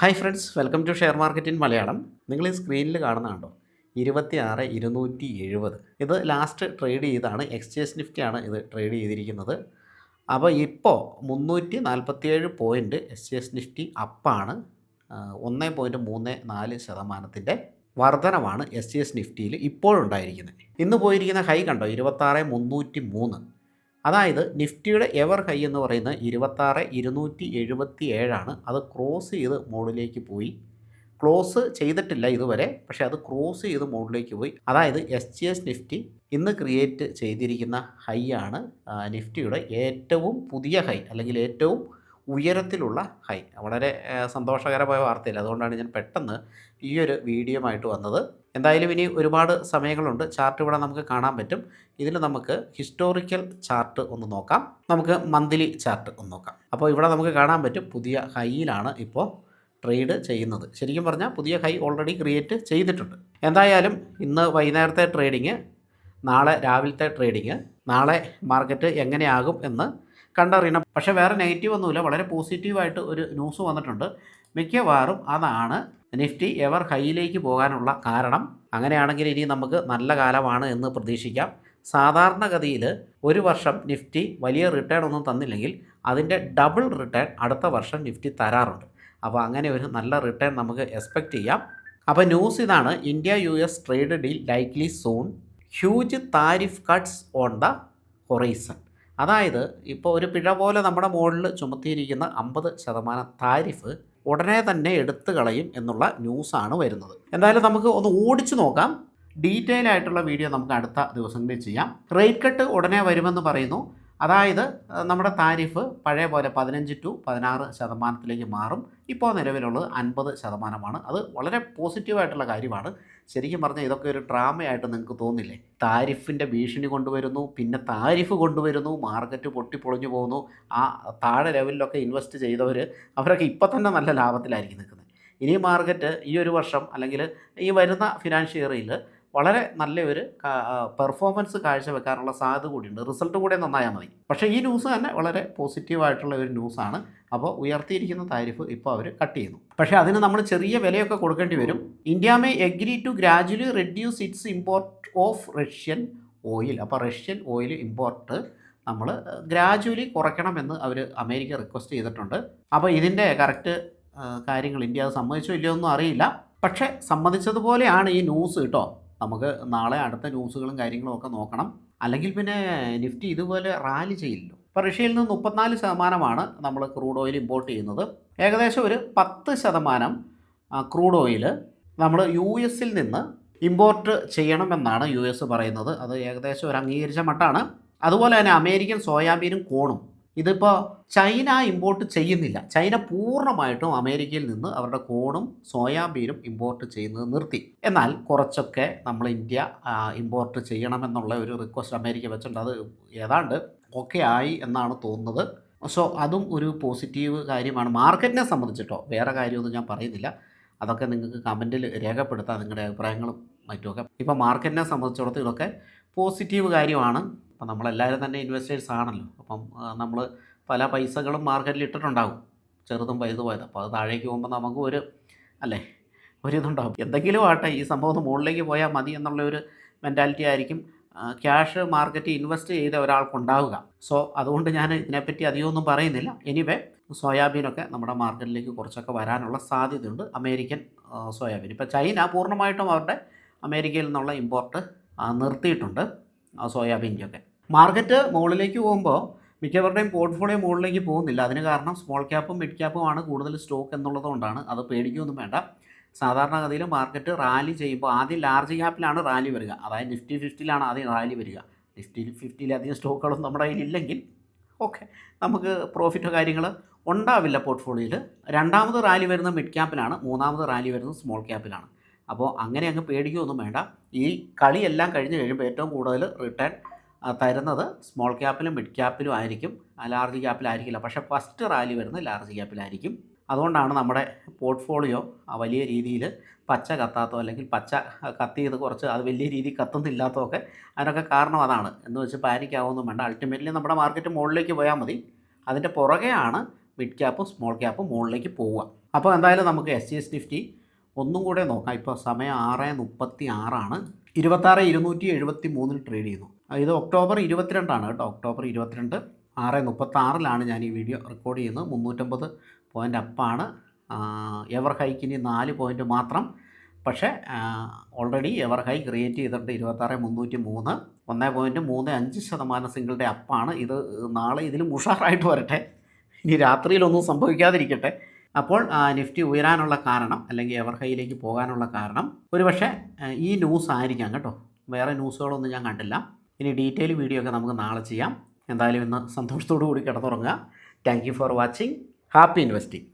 Hi friends welcome to share market in Malayalam. നിങ്ങൾ ഈ സ്ക്രീനിൽ കാണുന്ന കണ്ടോ ഇരുപത്തി ആറ് ഇരുന്നൂറ്റി എഴുപത്. ഇത് ലാസ്റ്റ് ട്രേഡ് ചെയ്താണ് എക്സ്ചേഞ്ച് നിഫ്റ്റിയാണ് ഇത് ട്രേഡ് ചെയ്തിരിക്കുന്നത്. അപ്പോൾ ഇപ്പോൾ മുന്നൂറ്റി നാൽപ്പത്തിയേഴ് പോയിന്റ് എസ് നിഫ്റ്റി അപ്പാണ്. ഒന്ന് പോയിന്റ് മൂന്ന് നാല് ശതമാനത്തിന്റെ വർധനമാണ് എസ് സി എസ് നിഫ്റ്റിയിൽ ഇപ്പോഴുണ്ടായിരിക്കുന്നത്. ഇന്ന് പോയിരിക്കുന്ന ഹൈ കണ്ടോ? ഇരുപത്താറ് മുന്നൂറ്റി മൂന്ന്. അതായത് നിഫ്റ്റിയുടെ എവർ ഹൈ എന്ന് പറയുന്നത് ഇരുപത്താറ് ഇരുന്നൂറ്റി എഴുപത്തി ഏഴാണ് അത് ക്രോസ് ചെയ്ത് മുകളിലേക്ക് പോയി. ക്ലോസ് ചെയ്തിട്ടില്ല ഇതുവരെ പക്ഷേ അത് ക്രോസ് ചെയ്ത് മുകളിലേക്ക് പോയി. അതായത് എസ് ജി എസ് നിഫ്റ്റി ഇന്ന് ക്രിയേറ്റ് ചെയ്തിരിക്കുന്ന ഹൈ ആണ് നിഫ്റ്റിയുടെ ഏറ്റവും പുതിയ ഹൈ അല്ലെങ്കിൽ ഏറ്റവും ഉയരത്തിലുള്ള ഹൈ വളരെ സന്തോഷകരമായ വാർത്തയില്ല. അതുകൊണ്ടാണ് ഞാൻ പെട്ടെന്ന് ഈ ഒരു വീഡിയോ ആയിട്ട് വന്നത്. എന്തായാലും ഇനി ഒരുപാട് സമയങ്ങളുണ്ട്. ചാർട്ട് ഇവിടെ നമുക്ക് കാണാൻ പറ്റും. ഇതിൽ നമുക്ക് ഹിസ്റ്റോറിക്കൽ ചാർട്ട് ഒന്ന് നോക്കാം. നമുക്ക് മന്ത്ലി ചാർട്ട് ഒന്ന് നോക്കാം. അപ്പോൾ ഇവിടെ നമുക്ക് കാണാൻ പറ്റും പുതിയ ഹൈയിലാണ് ഇപ്പോൾ ട്രേഡ് ചെയ്യുന്നത്. ശരിക്കും പറഞ്ഞാൽ പുതിയ ഹൈ ഓൾറെഡി ക്രിയേറ്റ് ചെയ്തിട്ടുണ്ട്. എന്തായാലും ഇന്ന് വൈകുന്നേരത്തെ ട്രേഡിങ് നാളെ രാവിലത്തെ ട്രേഡിങ് നാളെ മാർക്കറ്റ് എങ്ങനെയാകും എന്ന് കണ്ടറിയണം. പക്ഷേ വേറെ നെഗറ്റീവ് ഒന്നുമില്ല. വളരെ പോസിറ്റീവായിട്ട് ഒരു ന്യൂസ് വന്നിട്ടുണ്ട്. മിക്കവാറും അതാണ് നിഫ്റ്റി എവർ ഹൈയിലേക്ക് പോകാനുള്ള കാരണം. അങ്ങനെയാണെങ്കിൽ ഇനി നമുക്ക് നല്ല കാലമാണ് എന്ന് പ്രതീക്ഷിക്കാം. സാധാരണഗതിയിൽ ഒരു വർഷം നിഫ്റ്റി വലിയ റിട്ടേൺ ഒന്നും തന്നില്ലെങ്കിൽ അതിന്റെ ഡബിൾ റിട്ടേൺ അടുത്ത വർഷം നിഫ്റ്റി തരാറുണ്ട്. അപ്പോൾ അങ്ങനെ ഒരു നല്ല റിട്ടേൺ നമുക്ക് എക്സ്പെക്റ്റ് ചെയ്യാം. അപ്പോൾ ന്യൂസ് ഇതാണ്. India U S trade deal likely soon huge tariff cuts on the horizon അതായത് ഇപ്പോൾ ഒരു പിഴ പോലെ നമ്മുടെ മുകളിൽ ചുമത്തിയിരിക്കുന്ന അമ്പത് ശതമാനം താരിഫ് ഉടനെ തന്നെ എടുത്തു കളയും എന്നുള്ള ന്യൂസാണ് വരുന്നത്. എന്തായാലും നമുക്ക് ഒന്ന് ഓടിച്ചു നോക്കാം. ഡീറ്റെയിൽ ആയിട്ടുള്ള വീഡിയോ നമുക്ക് അടുത്ത ദിവസങ്ങളിൽ ചെയ്യാം. റേറ്റ് കട്ട് ഉടനെ വരുമെന്ന് പറയുന്നു. അതായത് നമ്മുടെ താരിഫ് പഴയ പോലെ പതിനഞ്ച് ടു പതിനാറ് ശതമാനത്തിലേക്ക് മാറും. ഇപ്പോൾ നിലവിലുള്ളത് അൻപത് ശതമാനമാണ്. അത് വളരെ പോസിറ്റീവായിട്ടുള്ള കാര്യമാണ്. ശരിക്കും പറഞ്ഞാൽ ഇതൊക്കെ ഒരു ഡ്രാമയായിട്ട് നിങ്ങൾക്ക് തോന്നില്ലേ? താരിഫിന്റെ ഭീഷണി കൊണ്ടുവരുന്നു പിന്നെ താരിഫ് കൊണ്ടുവരുന്നു മാർക്കറ്റ് പൊട്ടിപ്പൊളിഞ്ഞു പോകുന്നു. ആ താഴെ ലെവലിലൊക്കെ ഇൻവെസ്റ്റ് ചെയ്തവർ അവരൊക്കെ ഇപ്പം തന്നെ നല്ല ലാഭത്തിലായിരിക്കും നിൽക്കുന്നത്. ഇനി മാർക്കറ്റ് ഈ ഒരു വർഷം അല്ലെങ്കിൽ ഈ വരുന്ന ഫിനാൻഷ്യൽ ഇയറിൽ വളരെ നല്ലൊരു പെർഫോമൻസ് കാഴ്ചവെക്കാനുള്ള സാധ്യത കൂടിയുണ്ട്. റിസൾട്ട് കൂടെ നന്നായാൽ മതി. പക്ഷേ ഈ ന്യൂസ് തന്നെ വളരെ പോസിറ്റീവായിട്ടുള്ള ഒരു ന്യൂസാണ് അപ്പോൾ ഉയർത്തിയിരിക്കുന്ന താരിഫ് ഇപ്പോൾ അവർ കട്ട് ചെയ്യുന്നു. പക്ഷേ അതിന് നമ്മൾ ചെറിയ വിലയൊക്കെ കൊടുക്കേണ്ടി വരും. India may agree to gradually reduce its import of Russian oil അപ്പോൾ റഷ്യൻ ഓയിൽ ഇമ്പോർട്ട് നമ്മൾ ഗ്രാജുവലി കുറയ്ക്കണമെന്ന് അവർ അമേരിക്ക റിക്വസ്റ്റ് ചെയ്തിട്ടുണ്ട്. അപ്പോൾ ഇതിന്റെ കറക്റ്റ് കാര്യങ്ങൾ ഇന്ത്യ സമ്മതിച്ചോ ഇല്ലയോ ഒന്നും അറിയില്ല. പക്ഷേ സമ്മതിച്ചതുപോലെയാണ് ഈ ന്യൂസ് കേട്ടോ നമുക്ക് നാളെ അടുത്ത ന്യൂസുകളും കാര്യങ്ങളും ഒക്കെ നോക്കണം. അല്ലെങ്കിൽ പിന്നെ നിഫ്റ്റി ഇതുപോലെ റാലി ചെയ്യില്ലല്ലോ. ഇപ്പോൾ റഷ്യയിൽ നിന്ന് മുപ്പത്തിനാല് ശതമാനമാണ് നമ്മൾ ക്രൂഡ് ഓയിൽ ഇമ്പോർട്ട് ചെയ്യുന്നത്. ഏകദേശം ഒരു പത്ത് ശതമാനം ക്രൂഡ് ഓയിൽ നമ്മൾ യു എസിൽ നിന്ന് ഇമ്പോർട്ട് ചെയ്യണമെന്നാണ് യു എസ് പറയുന്നത്. അത് ഏകദേശം ഒരു അംഗീകരിച്ച മട്ടാണ്. അതുപോലെ തന്നെ അമേരിക്കൻ സോയാബീനും കോണും. ഇതിപ്പോൾ ചൈന ഇമ്പോർട്ട് ചെയ്യുന്നില്ല. ചൈന പൂർണമായിട്ടും അമേരിക്കയിൽ നിന്ന് അവരുടെ കോണും സോയാബീനും ഇമ്പോർട്ട് ചെയ്യുന്നത് നിർത്തി. എന്നാൽ കുറച്ചൊക്കെ നമ്മൾ ഇന്ത്യ ഇമ്പോർട്ട് ചെയ്യണമെന്നുള്ള ഒരു റിക്വസ്റ്റ് അമേരിക്ക വെച്ചിട്ടുണ്ട്. അത് ഏതാണ്ട് ഓക്കെ ആയി എന്നാണ് തോന്നുന്നത്. സോ അതും ഒരു പോസിറ്റീവ് കാര്യമാണ്. മാർക്കറ്റിനെ സംബന്ധിച്ചിട്ടോ വേറെ കാര്യമൊന്നും ഞാൻ പറയുന്നില്ല. അതൊക്കെ നിങ്ങൾക്ക് കമന്റിൽ രേഖപ്പെടുത്താം. നിങ്ങളുടെ അഭിപ്രായങ്ങളും മറ്റുമൊക്കെ. ഇപ്പോൾ മാർക്കറ്റിനെ സംബന്ധിച്ചിടത്തോളം ഇതൊക്കെ പോസിറ്റീവ് കാര്യമാണ്. അപ്പം നമ്മളെല്ലാവരും തന്നെ ഇൻവെസ്റ്റേഴ്സ് ആണല്ലോ. അപ്പം നമ്മൾ പല പൈസകളും മാർക്കറ്റിൽ ഇട്ടിട്ടുണ്ടാകും. ചെറുതും വലുതുമായത് അപ്പോൾ അത് താഴേക്ക് പോകുമ്പോൾ നമുക്ക് ഒരു അല്ലേ ഒരിതുണ്ടാകും എന്തെങ്കിലും ആട്ടെ ഈ സംഭവം മുകളിലേക്ക് പോയാൽ മതി എന്നുള്ള ഒരു മെന്റാലിറ്റി ആയിരിക്കും ക്യാഷ് മാർക്കറ്റ് ഇൻവെസ്റ്റ് ചെയ്ത ഒരാൾക്കുണ്ടാവുക. സോ അതുകൊണ്ട് ഞാൻ ഇതിനെപ്പറ്റി അധികമൊന്നും പറയുന്നില്ല. എനിവേ സോയാബീനൊക്കെ നമ്മുടെ മാർക്കറ്റിലേക്ക് കുറച്ചൊക്കെ വരാനുള്ള സാധ്യതയുണ്ട്. American soybean. ഇപ്പോൾ ചൈന പൂർണമായിട്ടും അവരുടെ അമേരിക്കയിൽ നിന്നുള്ള ഇമ്പോർട്ട് നിർത്തിയിട്ടുണ്ട് സോയാബീന്റെയൊക്കെ മാർക്കറ്റ് മുകളിലേക്ക് പോകുമ്പോൾ മിക്കവരുടെയും പോർട്ട്ഫോളിയോ മുകളിലേക്ക് പോകുന്നില്ല. അതിന് കാരണം സ്മോൾ ക്യാപ്പും മിഡ് ക്യാപ്പും ആണ് കൂടുതൽ സ്റ്റോക്ക് എന്നുള്ളതുകൊണ്ടാണ് അത് പേടിക്കുകയൊന്നും വേണ്ട. സാധാരണഗതിയിൽ മാർക്കറ്റ് റാലി ചെയ്യുമ്പോൾ ആദ്യം ലാർജ് ക്യാപ്പിലാണ് റാലി വരിക. അതായത് നിഫ്റ്റി ഫിഫ്റ്റിയിലാണ് ആദ്യം റാലി വരിക. നിഫ്റ്റി ഫിഫ്റ്റിയിലധികം സ്റ്റോക്കുകളും നമ്മുടെ കയ്യിലില്ലെങ്കിൽ ഓക്കെ നമുക്ക് പ്രോഫിറ്റോ കാര്യങ്ങൾ ഉണ്ടാവില്ല പോർട്ട്ഫോളിയോയിൽ രണ്ടാമത് റാലി വരുന്ന മിഡ് ക്യാപ്പിലാണ് മൂന്നാമത് റാലി വരുന്നത് സ്മോൾ ക്യാപ്പിലാണ് അപ്പോൾ അങ്ങനെ അങ്ങ് പേടിക്കുകയൊന്നും വേണ്ട. ഈ കളിയെല്ലാം കഴിഞ്ഞ് കഴിയുമ്പോൾ ഏറ്റവും കൂടുതൽ റിട്ടേൺ തരുന്നത് സ്മോൾ ക്യാപ്പിലും മിഡ് ക്യാപ്പിലും ആയിരിക്കും. ലാർജ് ക്യാപ്പിലായിരിക്കില്ല പക്ഷേ ഫസ്റ്റ് റാലി വരുന്നത് ലാർജ് ക്യാപ്പിലായിരിക്കും അതുകൊണ്ടാണ് നമ്മുടെ പോർട്ട്ഫോളിയോ വലിയ രീതിയിൽ പച്ച കത്താത്തോ അല്ലെങ്കിൽ പച്ച കത്തിയത് കുറച്ച് അത് വലിയ രീതിയിൽ കത്തുന്നില്ലാത്തോ ഒക്കെ അതിനൊക്കെ കാരണം അതാണ്. എന്ന് വെച്ച് പാനിക്കാവൊന്നും വേണ്ട. അൾട്ടിമേറ്റ്ലി നമ്മുടെ മാർക്കറ്റ് മുകളിലേക്ക് പോയാൽ മതി. അതിന്റെ പുറകെയാണ് മിഡ് ക്യാപ്പും സ്മോൾ ക്യാപ്പും മുകളിലേക്ക് പോവുക. അപ്പോൾ എന്തായാലും നമുക്ക് എസ് സി എസ് നിഫ്റ്റി ഒന്നും കൂടെ നോക്കാം. ഇപ്പോൾ സമയം ആറ് മുപ്പത്തി ആറാണ്. ഇരുപത്താറ് ഇരുന്നൂറ്റി എഴുപത്തി മൂന്നിൽ ട്രേഡ് ചെയ്യുന്നു. ഇത് ഒക്ടോബർ ഇരുപത്തിരണ്ടാണ് കേട്ടോ. ഒക്ടോബർ ഇരുപത്തിരണ്ട് ആറ് മുപ്പത്താറിലാണ് ഞാൻ ഈ വീഡിയോ റെക്കോർഡ് ചെയ്യുന്നത്. മുന്നൂറ്റമ്പത് പോയിന്റ് അപ്പാണ് എവർ ഹൈക്കിന് നാല് പോയിന്റ് മാത്രം. പക്ഷേ ഓൾറെഡി എവർ ഹൈ ക്രിയേറ്റ് ചെയ്തിട്ടുണ്ട് ഇരുപത്താറ് മുന്നൂറ്റി മൂന്ന് ഒന്ന് പോയിന്റ് മൂന്ന് അഞ്ച് ശതമാനം സിംഗിളുടെ അപ്പാണ് ഇത് നാളെ ഇതിലും ഉഷാറായിട്ട് വരട്ടെ. ഇനി രാത്രിയിലൊന്നും സംഭവിക്കാതിരിക്കട്ടെ. അപ്പോൾ നിഫ്റ്റി ഉയരാനുള്ള കാരണം അല്ലെങ്കിൽ എവർ ഹൈയിലേക്ക് പോകാനുള്ള കാരണം ഒരുപക്ഷെ ഈ ന്യൂസ് ആയിരിക്കാം കേട്ടോ. വേറെ ന്യൂസുകളൊന്നും ഞാൻ കണ്ടില്ല. ഇനി ഡീറ്റെയിൽ വീഡിയോ ഒക്കെ നമുക്ക് നാളെ ചെയ്യാം. എന്തായാലും ഇന്ന് സന്തോഷത്തോടു കൂടി കിടന്നുറങ്ങുക. Thank you for watching happy investing